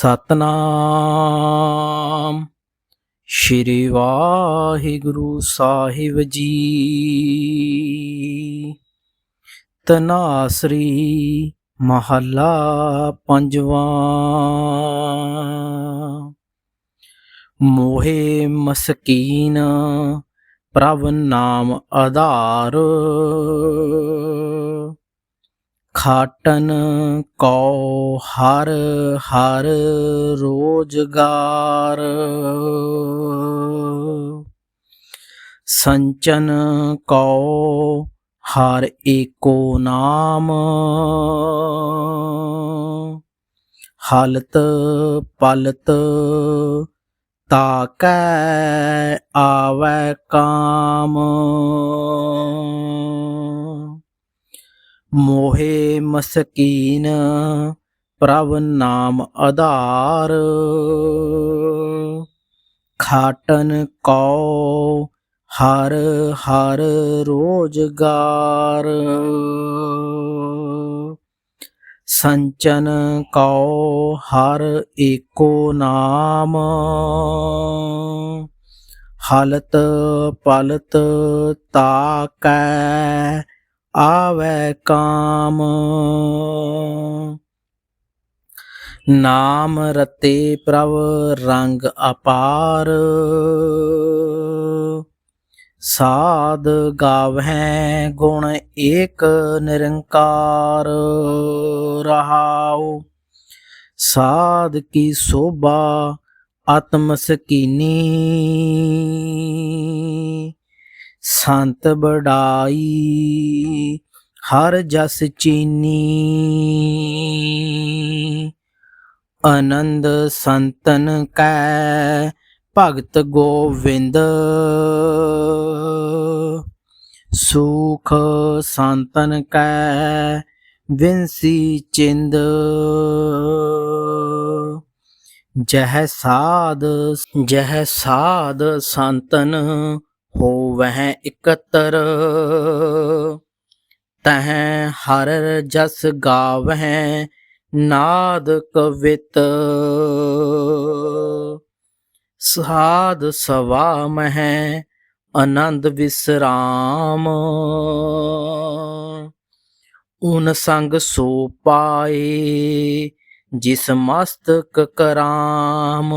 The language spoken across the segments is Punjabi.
ਸਤਨਾਮ। ਸ਼੍ਰੀ ਵਾਹਿਗੁਰੂ ਸਾਹਿਬ ਜੀ। ਤਨਾਸਰੀ ਮਹੱਲਾ ਪੰਜਵਾਂ। ਮੋਹੇ ਮਸਕੀਨ ਪ੍ਰਭ ਨਾਮ ਆਧਾਰ। ਖਾਟਨ ਕੋ ਹਰ ਹਰ ਰੋਜਗਾਰ। ਸੰਚਨ ਕੋ ਹਰ ਏਕੋ ਨਾਮ। ਹਲਤ ਪਲਤ ਤਾਕੈ ਆਵੈ ਕਾਮ। ਮੋਹੇ ਮਸਕੀਨ, ਪ੍ਰਭ ਨਾਮ ਆਧਾਰ। ਖਾਟਨ ਕੋ ਹਰ ਹਰ ਰੋਜਗਾਰ। ਸੰਚਨ ਕਉ, ਹਰ ਏਕੋ ਨਾਮ। ਹਲਤ ਪਲਤ ਤਾਕੈ ਆਵੈ ਕਾਮ। ਨਾਮ ਰਤੇ ਪ੍ਰਭ ਰੰਗ ਅਪਾਰ। ਸਾਧ ਗਾਵਹਿ ਗੁਣ ਏਕ ਨਿਰੰਕਾਰ। ਰਹਾਉ ਸਾਧ ਕੀ ਸੋਭਾ ਆਤਮ ਸਕੀਨੀ ਸੰਤ ਬੜਾਈ ਹਰ ਜਸ ਚੀਨੀ। ਆਨੰਦ ਸੰਤਨ ਕੈ, ਭਗਤ ਗੋਵਿੰਦ। ਸੁਖ ਸੰਤਨ ਕੈ, ਵਿੰਸੀ ਚਿੰਦ। ਜਹ ਸਾਧ ਜਹ ਸਾਧ ਸੰਤਨ। ਵਹਿ ਇਕਤਰ। ਤਹ ਹਰ ਜਸ ਗਾਵਹਿ ਨਾਦ ਕਵਿਤ। ਸਾਧ ਸਵਾ ਮਹਿ ਆਨੰਦ ਵਿਸਰਾਮ। ਉਨ ਸੰਗ ਸੋ ਪਾਏ ਜਿਸ ਮਸਤਕ ਕਰਾਮ।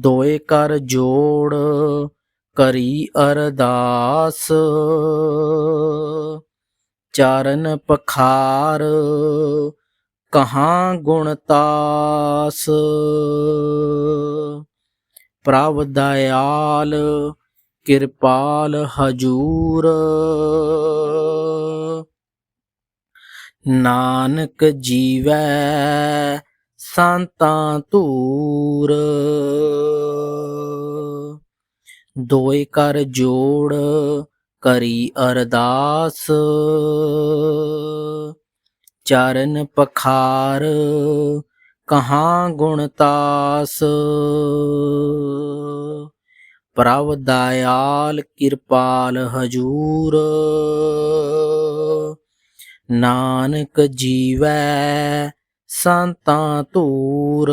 ਦੋਏ ਕਰ ਜੋੜ, ਕਰੀ ਅਰਦਾਸ। ਚਰਨ ਪਖਾਰ, ਕਹਾ ਗੁਣ ਤਾਸ। ਪ੍ਰਭ ਦਇਆਲ, ਕਿਰਪਾਲ ਹਜੂਰ। ਨਾਨਕ ਜੀਵੈ ਸੰਤਾਂ ਧੂਰ। ਦੋਏ ਕਰ ਜੋੜ ਕਰੀ ਅਰਦਾਸ। ਚਰਨ ਪਖਾਰ ਕਹਾ ਗੁਣ ਤਾਸ। ਪ੍ਰਭ ਦਇਆਲ ਕਿਰਪਾਲ ਹਜੂਰ। ਨਾਨਕ ਜੀਵੈ ਸੰਤਾਂ ਤੂਰ